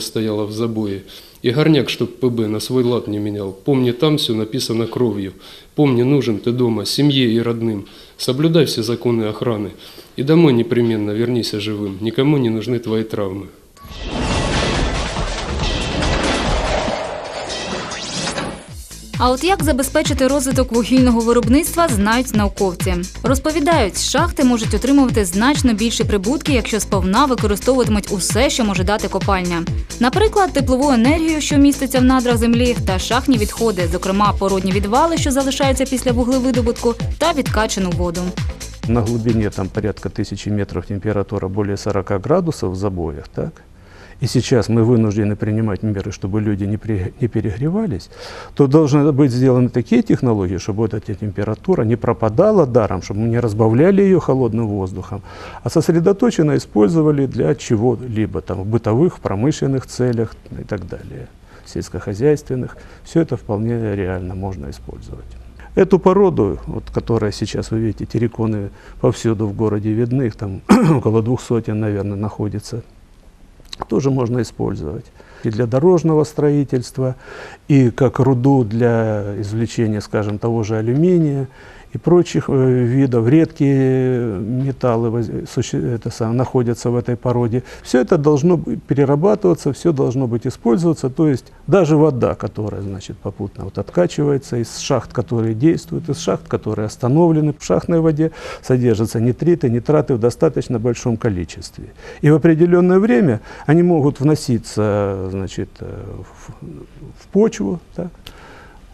стояла в забое. И горняк, чтоб ПБ на свой лад не менял. Помни, там все написано кровью. Помни, нужен ты дома, семье и родным. Соблюдай все законы охраны. И домой непременно вернись живым. Никому не нужны твои травмы. А от як забезпечити розвиток вугільного виробництва, знають науковці. Розповідають, шахти можуть отримувати значно більші прибутки, якщо сповна використовуватимуть усе, що може дати копальня. Наприклад, теплову енергію, що міститься в надрах землі, та шахтні відходи, зокрема породні відвали, що залишаються після вуглевидобутку, та відкачану воду. На глубине там порядка тысячи метров температура более 40 градусов в забоях, так? И сейчас мы вынуждены принимать меры, чтобы люди не, при- не перегревались, то должны быть сделаны такие технологии, чтобы вот эта температура не пропадала даром, чтобы мы не разбавляли ее холодным воздухом, а сосредоточенно использовали для чего-либо, там, в бытовых, в промышленных целях и так далее, сельскохозяйственных. Все это вполне реально можно использовать. Эту породу, вот, которая сейчас, вы видите, терриконы повсюду в городе видны, их там около двух сотен, наверное, находится, тоже можно использовать. И для дорожного строительства, и как руду для извлечения, скажем, того же алюминия и прочих э, видов. Редкие металлы это сам- находятся в этой породе. Все это должно перерабатываться, все должно быть использоваться. То есть даже вода, которая значит, попутно вот откачивается из шахт, которые действуют, из шахт, которые остановлены. В шахтной воде содержатся нитриты, нитраты в достаточно большом количестве. И в определенное время они могут вноситься значит, э, в, в почву, так,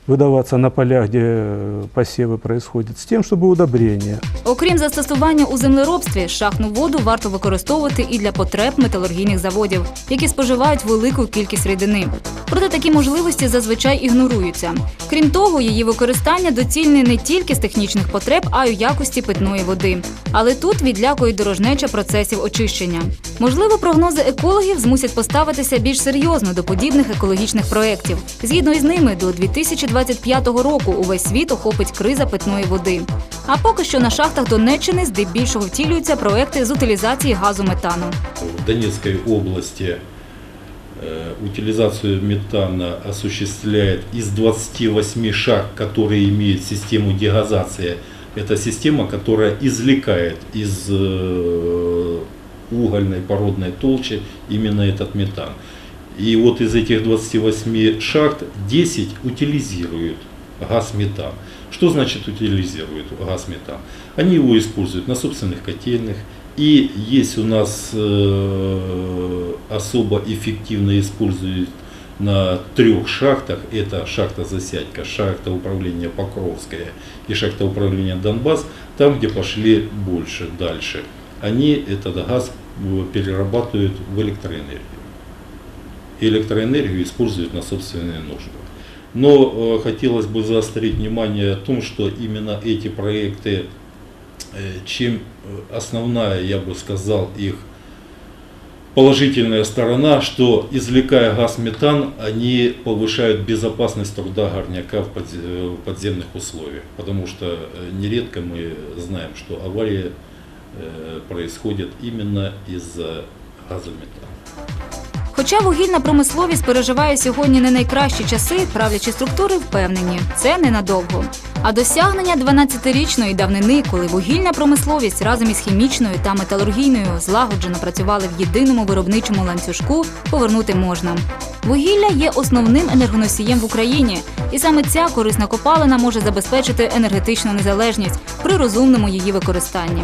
выдаваться на полях, где э, посевы происходят, с тем, чтобы удобрения. Окрім застосування у землеробстві, шахтну воду варто використовувати і для потреб металургійних заводів, які споживають велику кількість рідини. Проте такі можливості зазвичай ігноруються. Крім того, її використання доцільне не тільки з технічних потреб, а й у якості питної води. Але тут відлякують дорожнеча процесів очищення. Можливо, прогнози екологів змусять поставитися більш серйозно до подібних екологічних проєктів. Згідно із ними, до 2025 року увесь світ охопить криза питної води. А поки що на шахтах Донеччини здебільшого втілюються проекти з утилізації газу метану. В Донецкой области э, утилизацию метана осуществляет из 28 шахт, которые имеют систему дегазации. Это система, которая извлекает из э, угольной породной толщи именно этот метан. И вот из этих 28 шахт 10 утилизируют газ метан. Что значит утилизируют газ метан? Они его используют на собственных котельных. И есть у нас э, особо эффективно используют на трех шахтах. Это шахта Засядька, шахта управления Покровская и шахта управления Донбасс. Там, где пошли больше, дальше. Они этот газ э, перерабатывают в электроэнергию электроэнергию используют на собственные нужды. Но э, хотелось бы заострить внимание о том, что именно эти проекты, э, чем э, основная, я бы сказал, их положительная сторона, что извлекая газ метан, они повышают безопасность труда горняка в э, подземных условиях. Потому что э, нередко мы знаем, что аварии происходят именно из-за газа метана. Хоча вугільна промисловість переживає сьогодні не найкращі часи, правлячі структури впевнені, це ненадовго. А досягнення 12-річної давнини, коли вугільна промисловість разом із хімічною та металургійною злагоджено працювали в єдиному виробничому ланцюжку, повернути можна. Вугілля є основним енергоносієм в Україні, і саме ця корисна копалина може забезпечити енергетичну незалежність при розумному її використанні.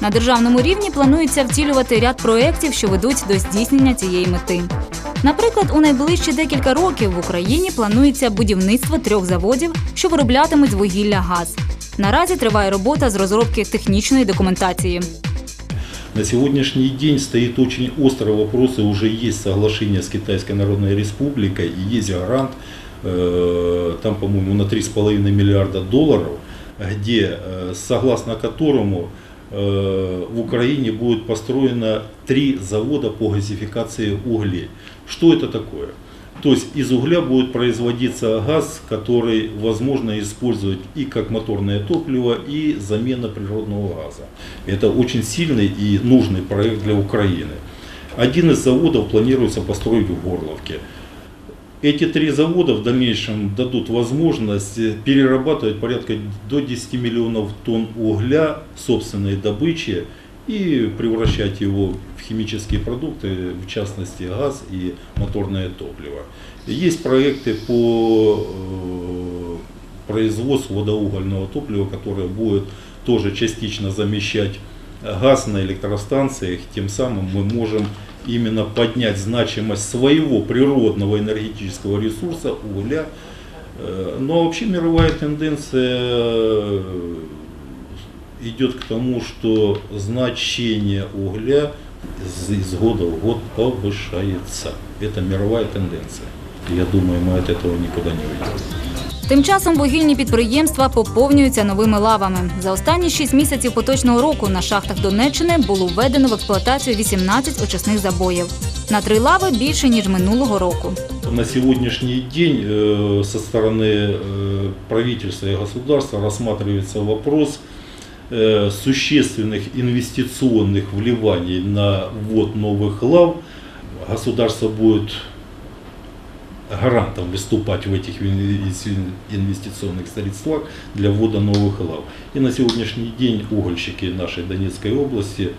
На державному рівні планується втілювати ряд проєктів, що ведуть до здійснення цієї мети. Наприклад, у найближчі декілька років в Україні планується будівництво трьох заводів, що вироблятимуть з вугілля газ. Наразі триває робота з розробки технічної документації. На сегодняшний день стоит очень острый вопрос, и уже есть соглашение с Китайской Народной Республикой, и есть грант, э, там, по-моему, на 3,5 миллиарда долларов, где, э, согласно которому э, в Украине будет построено три завода по газификации углей. Что это такое? То есть из угля будет производиться газ, который возможно использовать и как моторное топливо, и замена природного газа. Это очень сильный и нужный проект для Украины. Один из заводов планируется построить в Горловке. Эти три завода в дальнейшем дадут возможность перерабатывать порядка до 10 миллионов тонн угля собственной добычи и превращать его в химические продукты, в частности газ и моторное топливо. Есть проекты по э, производству водоугольного топлива, которое будет тоже частично замещать газ на электростанциях. Тем самым мы можем именно поднять значимость своего природного энергетического ресурса угля. Э, Но вообще мировая тенденция э, идет к тому, что значение угля из, из года в год повышается. Это мировая тенденция. Я думаю, мы от этого никуда не уйдем. Тим часом вугільні підприємства поповнюються новими лавами. За останні 6 місяців поточного року на шахтах Донеччини було введено в експлуатацію 18 очисних забоїв. На три лави більше ніж минулого року. На сегодняшний день э, со стороны э, правительства и государства рассматривается вопрос э, существенных инвестиционных вливаний на ввод новых лав. Государство будет гарантом выступать в этих инвести- инвестиционных средствах для ввода новых лав. И на сегодняшний день угольщики нашей Донецкой области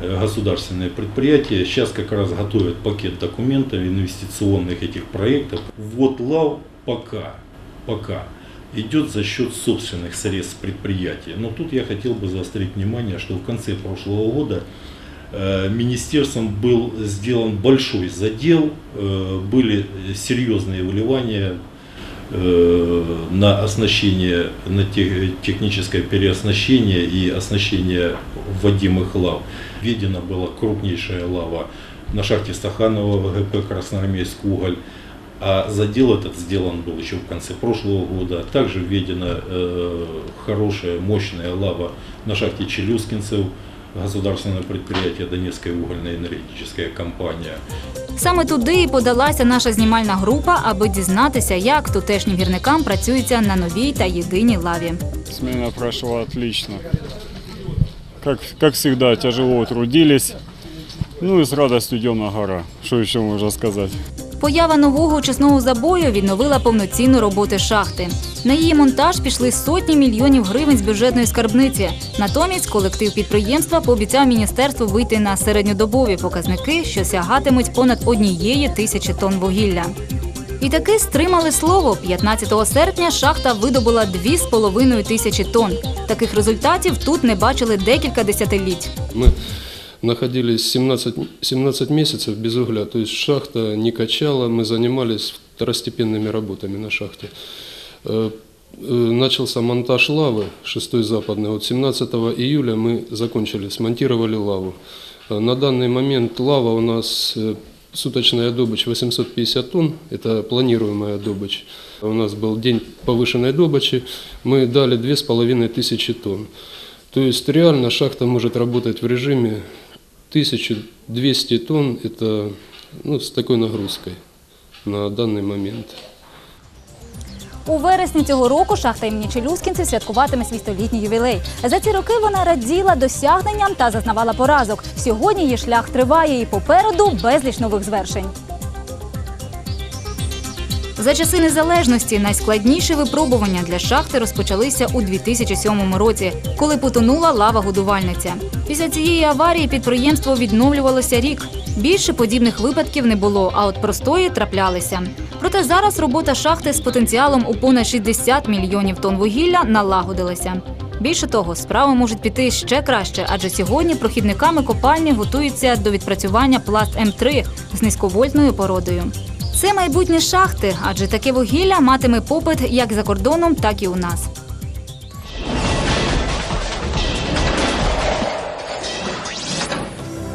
э, государственные предприятия сейчас как раз готовят пакет документов инвестиционных этих проектов. Ввод лав пока, пока идет за счет собственных средств предприятия. Но тут я хотел бы заострить внимание, что в конце прошлого года министерством был сделан большой задел, э, были серьезные выливания э, на оснащение, на те- техническое переоснащение и оснащение вводимых лав. Введена была крупнейшая лава на шахте Стаханова ВГП Красноармейск уголь. А задел этот сделан был еще в конце прошлого года. Также введена э, хорошая, мощная лава на шахте Челюскинцев, государственное предприятие Донецкая угольная энергетическая компания. Саме туди і подалася наша знімальна група, аби дізнатися, як тутешнім гірникам працюється на новій та єдиній лаві. Смена прошла отлично. Как, как всегда, тяжело трудились. Ну и с радостью идем на гора. Что еще можно сказать? Поява нового очисного забою відновила повноцінну роботу шахти. На її монтаж пішли сотні мільйонів гривень з бюджетної скарбниці. Натомість колектив підприємства пообіцяв міністерству вийти на середньодобові показники, що сягатимуть понад однієї тисячі тонн вугілля. І таки стримали слово. 15 серпня шахта видобула 2,5 тисячі тонн. Таких результатів тут не бачили декілька десятиліть. Мы находились 17, 17 месяцев без угля, то есть шахта не качала, мы занимались второстепенными работами на шахте. Э, э, Начался монтаж лавы, шестой западный. Вот 17 июля мы закончили, смонтировали лаву. Э, На данный момент лава у нас суточная добыча 850 тонн, это планируемая добыча. У нас был день повышенной добычи, мы дали 2500 тонн. То есть реально шахта может работать в режиме 1200 тонн, это ну, с такой нагрузкой на данный момент. У вересні цього року шахта імені Челюскінців святкуватиме свій столітній ювілей. За ці роки вона раділа досягненням та зазнавала поразок. Сьогодні її шлях триває і попереду безліч нових звершень. За часи незалежності найскладніші випробування для шахти розпочалися у 2007 році, коли потонула лава годувальниця. Після цієї аварії підприємство відновлювалося рік. Більше подібних випадків не було, а от простої траплялися. Проте зараз робота шахти з потенціалом у понад 60 мільйонів тонн вугілля налагодилася. Більше того, справи можуть піти ще краще, адже сьогодні прохідниками копальні готуються до відпрацювання пласт М3 з низьковольтною породою. Це майбутні шахти, адже таке вугілля матиме попит як за кордоном, так і у нас.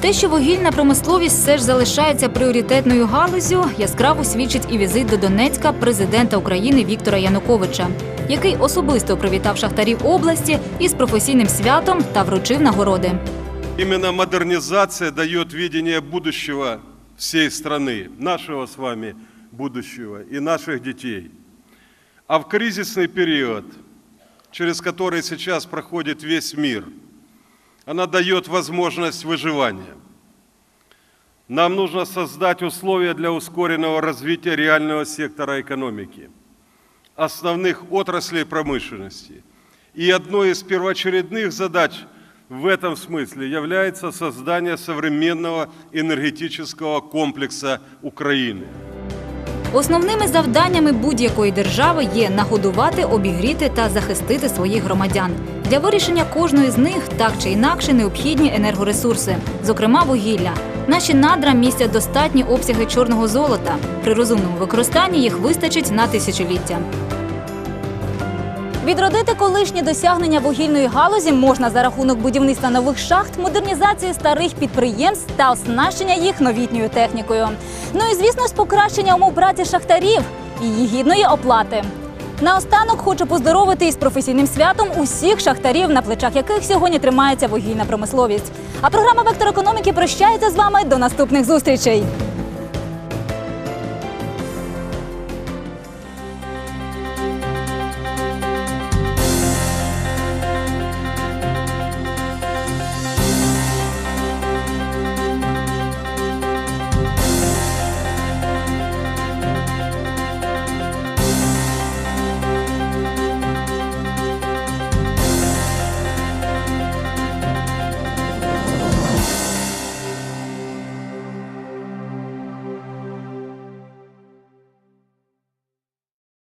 Те, що вугільна промисловість все ж залишається пріоритетною галузю, яскраво свідчить і візит до Донецька президента України Віктора Януковича, який особисто привітав шахтарів області із професійним святом та вручив нагороди. Именно модернизация дает видение будущего всей страны, нашего с вами будущего и наших детей. А в кризисный период, через который сейчас проходит весь мир, она дает возможность выживания. Нам нужно создать условия для ускоренного развития реального сектора экономики, основных отраслей промышленности. И одной из первоочередных задач в этом смысле является создание современного энергетического комплекса Украины. Основними завданнями будь-якої держави є нагодувати, обігріти та захистити своїх громадян. Для вирішення кожної з них так чи інакше необхідні енергоресурси, зокрема вугілля. Наші надра містять достатні обсяги чорного золота. При розумному використанні їх вистачить на тисячоліття. Відродити колишні досягнення вугільної галузі можна за рахунок будівництва нових шахт, модернізації старих підприємств та оснащення їх новітньою технікою. Ну і звісно, з покращення умов праці шахтарів і її гідної оплати. Наостанок хочу поздоровити із професійним святом усіх шахтарів, на плечах яких сьогодні тримається вугільна промисловість. А програма Вектор економіки прощається з вами до наступних зустрічей.